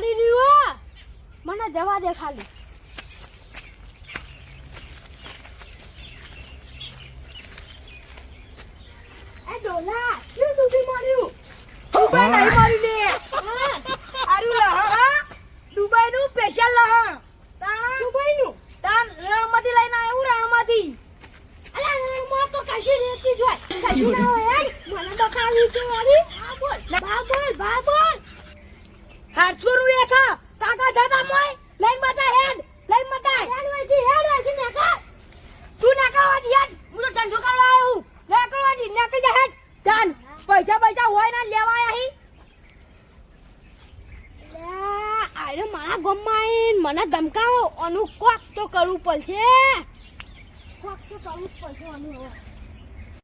કરી રહ્યું હો. મને જવા દે ખાલી. એ ડોલા શું ડૂબી મળ્યું દુબઈ નહીં મારી આરું હા સ્પેશિયલ લહણ તાણ તાણ રણમાંથી લઈને આવ્યું અલા રણમાં તો કશું રહેતી જ હોય. કશું ના હોય મને તો વાળી પૈસા ના લેવા આયા હી અલ્યા, આયરો મારા ગામમાં આવીને મને ધમકાવો. અનુ કોક તો કરવું પડશે. કોક તો કરવું જ પડશે હવે.